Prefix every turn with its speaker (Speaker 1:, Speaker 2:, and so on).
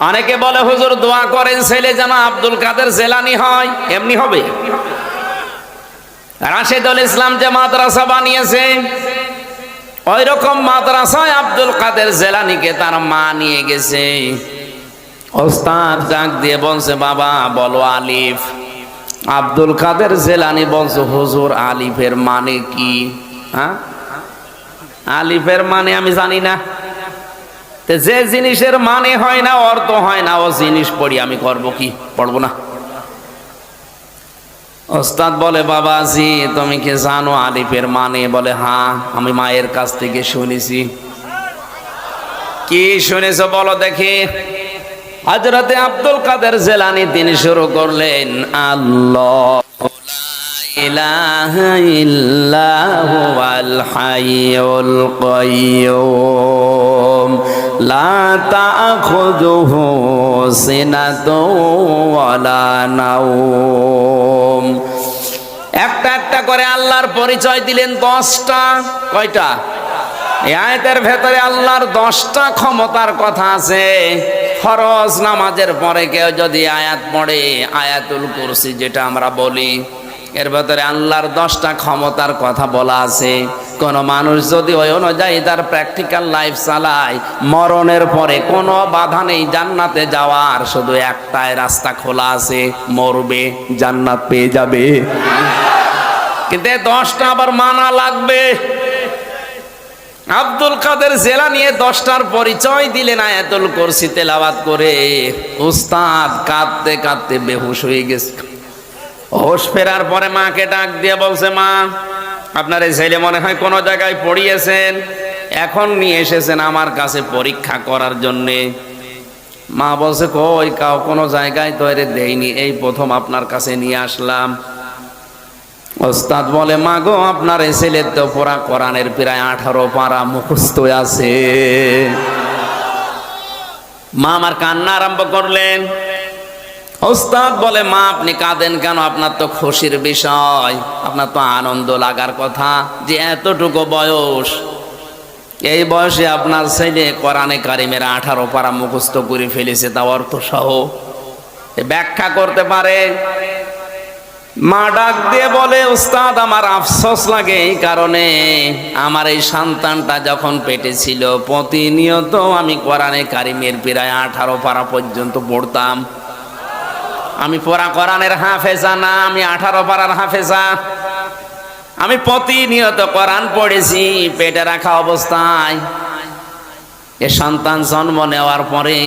Speaker 1: অনেকে বলে, হুজুর, দোয়া করেন ছেলে যেন আব্দুল কাদের জেলানি হয়। এমনি হবে। রাশেদুল ইসলাম যে মাদ্রাসা বানিয়েছে ওই রকম মাদ্রাসায় আব্দুল কাদের জেলানিকে তার মা নিয়ে গেছে। ওস্তাদ ডাক দিয়ে বলছে, বাবা, বলো আলিফ। আব্দুল কাদের জেলানি বলছে, হুজুর, আলিফের মানে কি? হ্যাঁ? আলিফের মানে আমি জানি না। যে জিনিসের মানে হয় না, অর্থ হয় না, ও জিনিস পড়ি, আমি করব কি? পড়ব না। ওস্তাদ বলে, বাবাজি, তুমি কি জানো আলিফের মানে? বলে হ্যাঁ আমি মায়ের কাছ থেকে শুনেছি। কি শুনেছো বলো দেখি। হজরতে আব্দুল কাদের জেলানি, তিনি শুরু করলেন, আল্লাহ ইলাহা ইল্লাহু আল হাইয়ুল কাইয়ুম তাখুযুহু সিনাতুন ওয়ালা নাওম। একটা একটা করে আল্লাহর পরিচয় দিলেন দশটা। কয়টা? আয়াতের ভেতরে আল্লাহর দশটা ক্ষমতার কথা আছে। ফরজ নামাজের পরে কেউ যদি আয়াত পড়ে, আয়াতুল কুরসি যেটা আমরা বলি। এর ভেতরে আল্লাহর দশটা ক্ষমতার কথা বলা আছে। কোন মানুষ যদি ওই অনুযায়ী তার প্র্যাকটিক্যাল লাইফ চালায়, মরণের পরে কোনো বাধা নেই জান্নাতে যাওয়ার, শুধু একটাই রাস্তা খোলা আছে, মরবে, জান্নাত পেয়ে যাবে। কিন্তু দশটা আবার মানা লাগবে। আব্দুল কাদের জেলা নিয়ে দশটার পরিচয় দিলেন আয়াতুল করছি তেলাওয়াত করে। উস্তাদ কাঁদতে কাঁদতে বেহুশ হয়ে গেছে। হোশ ফেরার পরে মাকে ডাক দিয়ে বলছে, মা, আপনার এই ছেলে মনে হয় কোনো জায়গায় পড়িয়েছেন। এখন নিয়ে এসেছেন আমার কাছে পরীক্ষা করার জন্যে। মা বলছে, কই, কাউ কোনো জায়গায় তো এর দেয়নি। এই প্রথম আপনার কাছে নিয়ে আসলাম। ওস্তাদ বলে, মা গো, আপনার এই ছেলের তো পড়া কোরআনের প্রায় আঠারো পারা মুখস্থ আছে। মা আমার কান্না আরম্ভ করলেন। ওস্তাদ বলে, মা, আপনি কাঁদেন কেন? আপনার তো খুশির বিষয়, আপনার তো আনন্দ লাগার কথা, যে এতটুকু বয়স। এই বয়সে আপনার ছেলে কোরআনে কারিমের আঠারো পারা মুখস্থ করে ফেলেছে, তা অর্থ সহ। ব্যাখ্যা করতে পারে? মা ডাক দিয়ে বলে উস্তাদ আমার আফসোস লাগে এই কারণে। আমার এই সন্তানটা যখন পেটে ছিল, প্রতিনিয়ত আমি কোরআনে কারিমের প্রায় আঠারো পারা পর্যন্ত পড়তাম। আমি পড়া কোরআনের হাফেজা না, আমি আঠারো পারার হাফেজা। আমি প্রতিনিয়ত কোরআন পড়েছি, পেটে রাখা অবস্থায়। এ সন্তান জন্ম নেওয়ার পরে